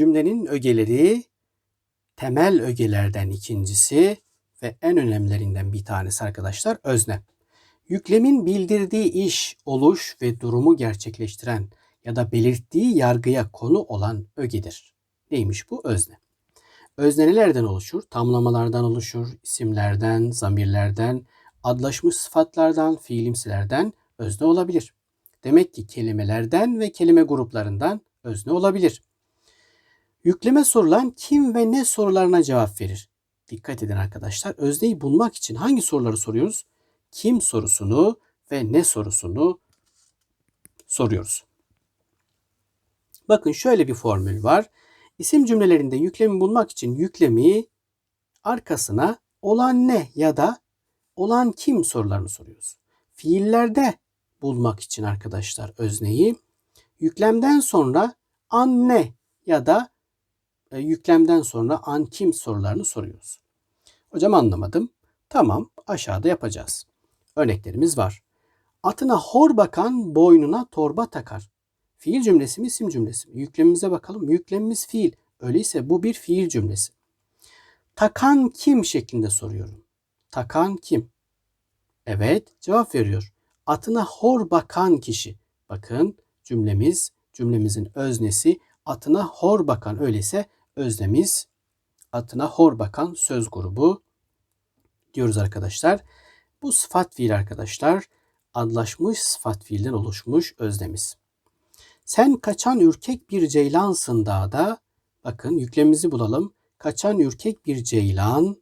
Cümlenin ögeleri temel ögelerden ikincisi ve en önemlilerinden bir tanesi arkadaşlar özne. Yüklemin bildirdiği iş, oluş ve durumu gerçekleştiren ya da belirttiği yargıya konu olan ögedir. Neymiş bu özne? Özne nelerden oluşur? Tamlamalardan oluşur, isimlerden, zamirlerden, adlaşmış sıfatlardan, fiilimsilerden özne olabilir. Demek ki kelimelerden ve kelime gruplarından özne olabilir. Yükleme sorulan kim ve ne sorularına cevap verir. Dikkat edin arkadaşlar. Özneyi bulmak için hangi soruları soruyoruz? Kim sorusunu ve ne sorusunu soruyoruz. Bakın şöyle bir formül var. İsim cümlelerinde yüklemi bulmak için yüklemi arkasına olan ne ya da olan kim sorularını soruyoruz. Fiillerde bulmak için arkadaşlar özneyi yüklemden sonra an ne ya da e, yüklemden sonra an kim sorularını soruyoruz. Hocam anlamadım. Tamam aşağıda yapacağız. Örneklerimiz var. Atına hor bakan boynuna torba takar. Fiil cümlesi mi isim cümlesi mi? Yüklemimize bakalım. Yüklemimiz fiil. Öyleyse bu bir fiil cümlesi. Takan kim şeklinde soruyorum. Takan kim? Evet cevap veriyor. Atına hor bakan kişi. Bakın cümlemiz, cümlemizin öznesi atına hor bakan. Öyleyse öznemiz atına hor bakan söz grubu diyoruz arkadaşlar. Bu sıfat fiil arkadaşlar adlaşmış sıfat fiilden oluşmuş öznemiz. Sen kaçan ürkek bir ceylansın dağda. Bakın yüklemimizi bulalım. Kaçan ürkek bir ceylan.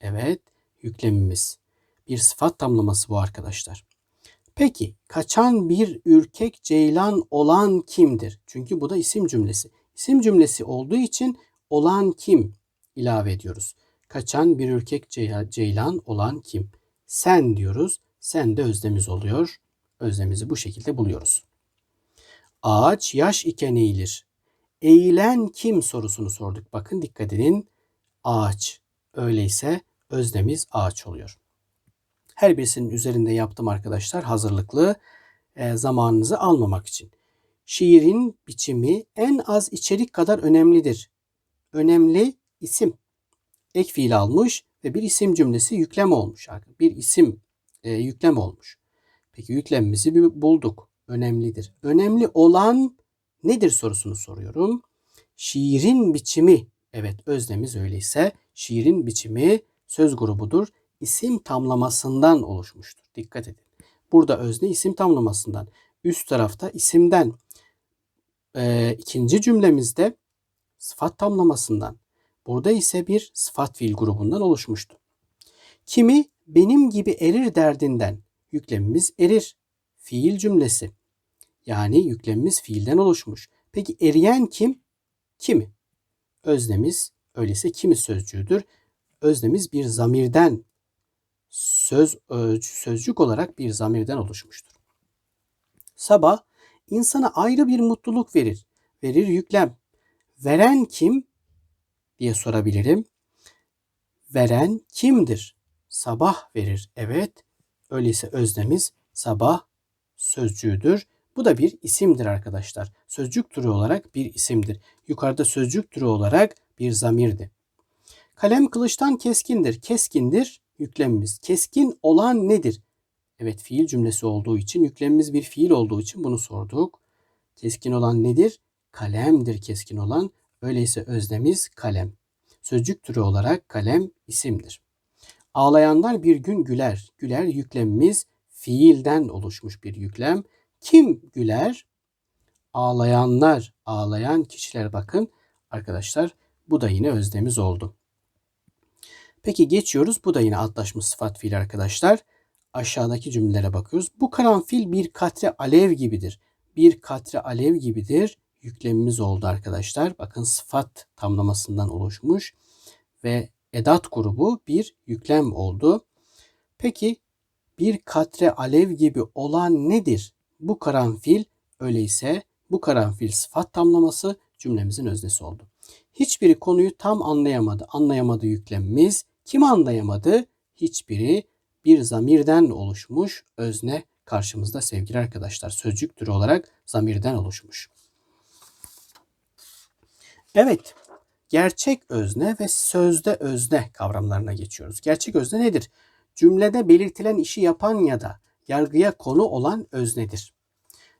Evet yüklemimiz. Bir sıfat tamlaması bu arkadaşlar. Peki kaçan bir ürkek ceylan olan kimdir? Çünkü bu da isim cümlesi. İsim cümlesi olduğu için olan kim ilave ediyoruz. Kaçan bir ürkek ceylan olan kim? Sen diyoruz. Sen de özdemiz oluyor. Özdemizi bu şekilde buluyoruz. Ağaç yaş iken eğilir. Eğilen kim sorusunu sorduk. Bakın dikkat edin. Ağaç. Öyleyse özdemiz ağaç oluyor. Her birisinin üzerinde yaptım arkadaşlar hazırlıklı e, zamanınızı almamak için. Şiirin biçimi en az içerik kadar önemlidir. Önemli isim. Ek fiil almış ve bir isim cümlesi yüklem olmuş. Bir isim e, yüklem olmuş. Peki yüklemimizi bulduk. Önemlidir. Önemli olan nedir sorusunu soruyorum. Şiirin biçimi. Evet öznemiz öyleyse şiirin biçimi söz grubudur. İsim tamlamasından oluşmuştur. Dikkat edin. Burada özne isim tamlamasından. Üst tarafta isimden. Ee, ikinci cümlemizde sıfat tamlamasından. Burada ise bir sıfat fiil grubundan oluşmuştu. Kimi benim gibi erir derdinden yüklemimiz erir. Fiil cümlesi. Yani yüklemimiz fiilden oluşmuş. Peki eriyen kim? Kimi? Öznemiz öyleyse kimi sözcüğüdür. Öznemiz bir zamirden söz sözcük olarak bir zamirden oluşmuştur. Sabah insana ayrı bir mutluluk verir. Verir yüklem. Veren kim diye sorabilirim. Veren kimdir? Sabah verir. Evet. Öyleyse öznemiz sabah sözcüğüdür. Bu da bir isimdir arkadaşlar. Sözcük türü olarak bir isimdir. Yukarıda sözcük türü olarak bir zamirdi. Kalem kılıçtan keskindir. Keskindir yüklemimiz. Keskin olan nedir? Evet fiil cümlesi olduğu için yüklemimiz bir fiil olduğu için bunu sorduk. Keskin olan nedir? Kalemdir keskin olan. Öyleyse öznemiz kalem. Sözcük türü olarak kalem isimdir. Ağlayanlar bir gün güler. Güler yüklemimiz fiilden oluşmuş bir yüklem. Kim güler? Ağlayanlar, ağlayan kişiler bakın arkadaşlar bu da yine özdemiz oldu. Peki geçiyoruz. Bu da yine altlaşmış sıfat fiil arkadaşlar. Aşağıdaki cümlelere bakıyoruz. Bu karanfil bir katre alev gibidir. Bir katre alev gibidir. Yüklemimiz oldu arkadaşlar. Bakın sıfat tamlamasından oluşmuş ve edat grubu bir yüklem oldu. Peki bir katre alev gibi olan nedir? Bu karanfil öyleyse bu karanfil sıfat tamlaması cümlemizin öznesi oldu. Hiçbiri konuyu tam anlayamadı. Anlayamadı yüklemimiz. Kim anlayamadı? Hiçbiri bir zamirden oluşmuş özne karşımızda sevgili arkadaşlar. Sözcük türü olarak zamirden oluşmuş. Evet, gerçek özne ve sözde özne kavramlarına geçiyoruz. Gerçek özne nedir? Cümlede belirtilen işi yapan ya da yargıya konu olan öznedir.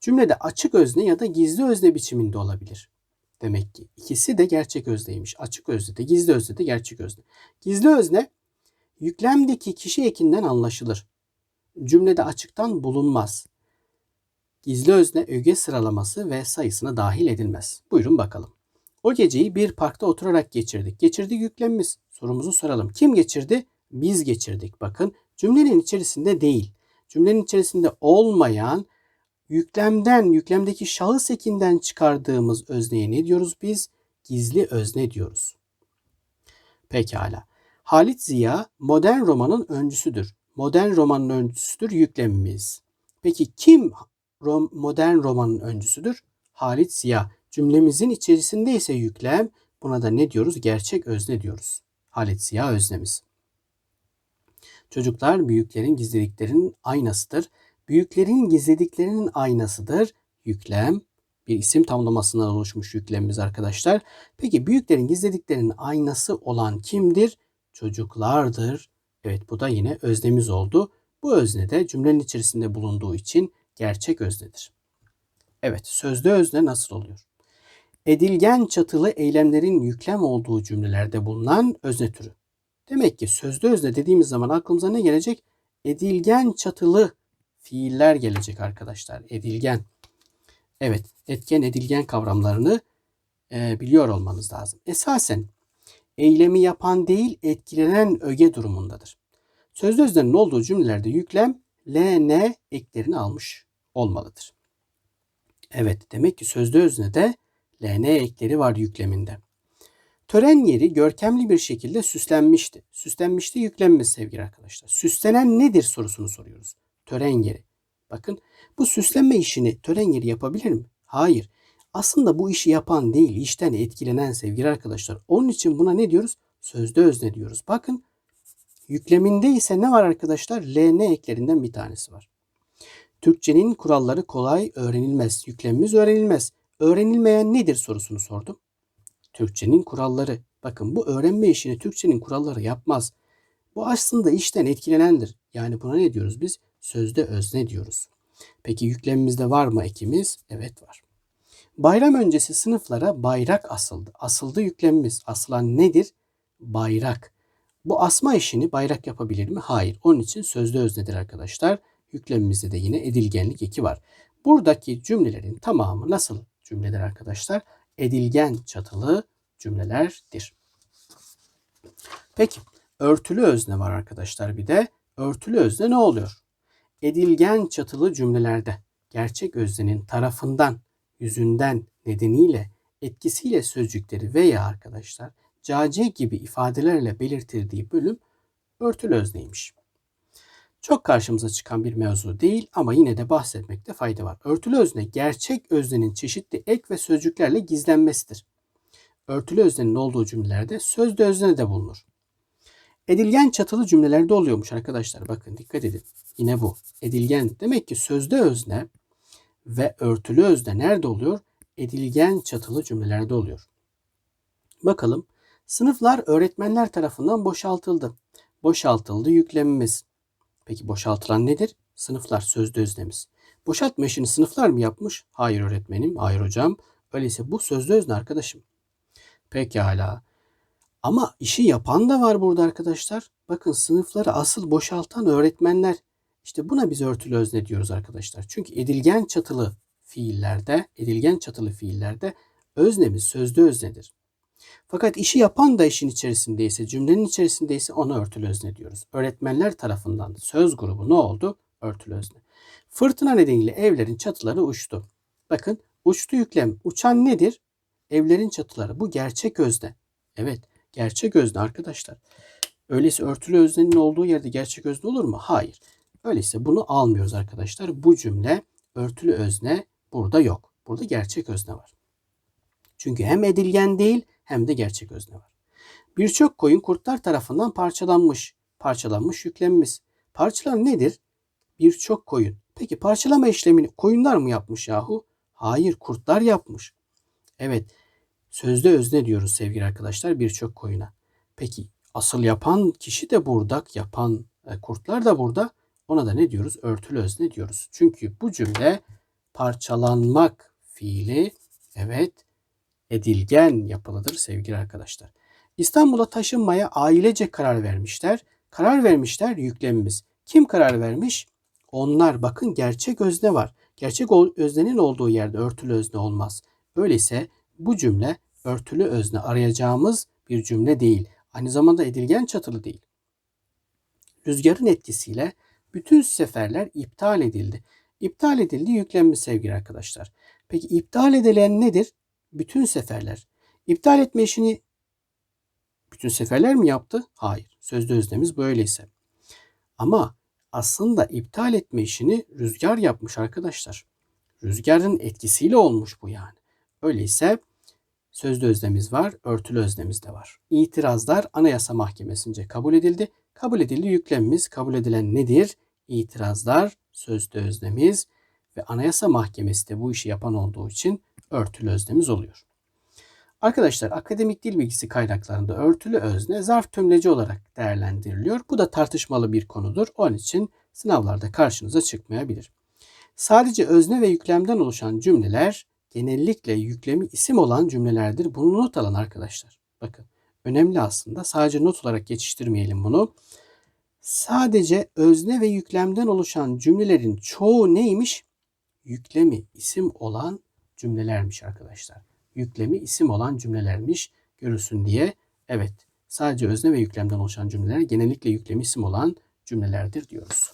Cümlede açık özne ya da gizli özne biçiminde olabilir. Demek ki ikisi de gerçek özneymiş. Açık özne de gizli özne de gerçek özne. Gizli özne yüklemdeki kişi ekinden anlaşılır. Cümlede açıktan bulunmaz. Gizli özne öge sıralaması ve sayısına dahil edilmez. Buyurun bakalım. O geceyi bir parkta oturarak geçirdik. Geçirdi yüklemimiz. Sorumuzu soralım. Kim geçirdi? Biz geçirdik. Bakın cümlenin içerisinde değil. Cümlenin içerisinde olmayan yüklemden, yüklemdeki şahıs ekinden çıkardığımız özneye ne diyoruz biz? Gizli özne diyoruz. Pekala. Halit Ziya modern romanın öncüsüdür. Modern romanın öncüsüdür yüklemimiz. Peki kim rom, modern romanın öncüsüdür? Halit Ziya. Cümlemizin içerisinde ise yüklem. Buna da ne diyoruz? Gerçek özne diyoruz. Halit Ziya öznemiz. Çocuklar büyüklerin gizlediklerinin aynasıdır. Büyüklerin gizlediklerinin aynasıdır. Yüklem bir isim tamlamasından oluşmuş yüklemimiz arkadaşlar. Peki büyüklerin gizlediklerinin aynası olan kimdir? Çocuklardır. Evet bu da yine öznemiz oldu. Bu özne de cümlenin içerisinde bulunduğu için gerçek öznedir. Evet sözde özne nasıl oluyor? Edilgen çatılı eylemlerin yüklem olduğu cümlelerde bulunan özne türü. Demek ki sözde özne dediğimiz zaman aklımıza ne gelecek? Edilgen çatılı fiiller gelecek arkadaşlar. Edilgen. Evet, etken edilgen kavramlarını e, biliyor olmanız lazım. Esasen eylemi yapan değil etkilenen öge durumundadır. Sözlü öznenin olduğu cümlelerde yüklem LN eklerini almış olmalıdır. Evet, demek ki sözlü öznede LN ekleri var yükleminde. Tören yeri görkemli bir şekilde süslenmişti. Süslenmişti yüklenmesi sevgili arkadaşlar. Süslenen nedir sorusunu soruyoruz. Tören yeri. Bakın bu süslenme işini tören yeri yapabilir mi? Hayır. Aslında bu işi yapan değil, işten etkilenen sevgili arkadaşlar. Onun için buna ne diyoruz? Sözde özne diyoruz. Bakın yükleminde ise ne var arkadaşlar? LN eklerinden bir tanesi var. Türkçenin kuralları kolay öğrenilmez. Yüklemimiz öğrenilmez. Öğrenilmeyen nedir sorusunu sordum. Türkçenin kuralları. Bakın bu öğrenme işini Türkçenin kuralları yapmaz. Bu aslında işten etkilenendir. Yani buna ne diyoruz biz? Sözde özne diyoruz. Peki yüklemimizde var mı ekimiz? Evet var. Bayram öncesi sınıflara bayrak asıldı. Asıldı yüklemimiz. Asılan nedir? Bayrak. Bu asma işini bayrak yapabilir mi? Hayır. Onun için sözde öznedir arkadaşlar. Yüklemimizde de yine edilgenlik eki var. Buradaki cümlelerin tamamı nasıl cümleler arkadaşlar? Edilgen çatılı cümlelerdir. Peki örtülü özne var arkadaşlar bir de. Örtülü özne ne oluyor? Edilgen çatılı cümlelerde gerçek öznenin tarafından, yüzünden, nedeniyle, etkisiyle sözcükleri veya arkadaşlar cace gibi ifadelerle belirtildiği bölüm örtülü özneymiş. Çok karşımıza çıkan bir mevzu değil ama yine de bahsetmekte fayda var. Örtülü özne gerçek öznenin çeşitli ek ve sözcüklerle gizlenmesidir. Örtülü öznenin olduğu cümlelerde sözde özne de bulunur. Edilgen çatılı cümlelerde oluyormuş arkadaşlar. Bakın dikkat edin. Yine bu. Edilgen demek ki sözde özne ve örtülü özne nerede oluyor? Edilgen çatılı cümlelerde oluyor. Bakalım. Sınıflar öğretmenler tarafından boşaltıldı. Boşaltıldı yüklemimiz. Peki boşaltılan nedir? Sınıflar sözde öznemiz. Boşaltma işini sınıflar mı yapmış? Hayır öğretmenim, hayır hocam. Öyleyse bu sözde özne arkadaşım. Pekala. Ama işi yapan da var burada arkadaşlar. Bakın sınıfları asıl boşaltan öğretmenler. İşte buna biz örtülü özne diyoruz arkadaşlar. Çünkü edilgen çatılı fiillerde, edilgen çatılı fiillerde öznemiz sözde öznedir. Fakat işi yapan da işin içerisindeyse, cümlenin içerisindeyse ona örtülü özne diyoruz. Öğretmenler tarafından söz grubu ne oldu? Örtülü özne. Fırtına nedeniyle evlerin çatıları uçtu. Bakın uçtu yüklem. Uçan nedir? Evlerin çatıları. Bu gerçek özne. Evet gerçek özne arkadaşlar. Öyleyse örtülü öznenin olduğu yerde gerçek özne olur mu? Hayır. Öyleyse bunu almıyoruz arkadaşlar. Bu cümle örtülü özne burada yok. Burada gerçek özne var. Çünkü hem edilgen değil hem de gerçek özne var. Birçok koyun kurtlar tarafından parçalanmış. Parçalanmış yüklenmiş. Parçalan nedir? Birçok koyun. Peki parçalama işlemini koyunlar mı yapmış yahu? Hayır kurtlar yapmış. Evet Sözde özne diyoruz sevgili arkadaşlar birçok koyuna. Peki asıl yapan kişi de burada, yapan e, kurtlar da burada. Ona da ne diyoruz? Örtülü özne diyoruz. Çünkü bu cümle parçalanmak fiili evet edilgen yapılıdır sevgili arkadaşlar. İstanbul'a taşınmaya ailece karar vermişler. Karar vermişler yüklemimiz. Kim karar vermiş? Onlar. Bakın gerçek özne var. Gerçek öznenin olduğu yerde örtülü özne olmaz. Öyleyse bu cümle örtülü özne arayacağımız bir cümle değil. Aynı zamanda edilgen çatılı değil. Rüzgarın etkisiyle bütün seferler iptal edildi. İptal edildi yüklenmiş sevgili arkadaşlar. Peki iptal edilen nedir? Bütün seferler. İptal etme işini bütün seferler mi yaptı? Hayır. Sözlü öznemiz böyleyse. Ama aslında iptal etme işini rüzgar yapmış arkadaşlar. Rüzgarın etkisiyle olmuş bu yani. Öyleyse sözlü öznemiz var, örtülü öznemiz de var. İtirazlar Anayasa Mahkemesi'nce kabul edildi. Kabul edildi yüklemimiz. Kabul edilen nedir? İtirazlar sözlü öznemiz ve Anayasa Mahkemesi de bu işi yapan olduğu için örtülü öznemiz oluyor. Arkadaşlar akademik dil bilgisi kaynaklarında örtülü özne zarf tümleci olarak değerlendiriliyor. Bu da tartışmalı bir konudur. Onun için sınavlarda karşınıza çıkmayabilir. Sadece özne ve yüklemden oluşan cümleler genellikle yüklemi isim olan cümlelerdir. Bunu not alın arkadaşlar. Bakın önemli aslında. Sadece not olarak geçiştirmeyelim bunu. Sadece özne ve yüklemden oluşan cümlelerin çoğu neymiş? Yüklemi isim olan cümlelermiş arkadaşlar. Yüklemi isim olan cümlelermiş görülsün diye. Evet sadece özne ve yüklemden oluşan cümleler genellikle yüklemi isim olan cümlelerdir diyoruz.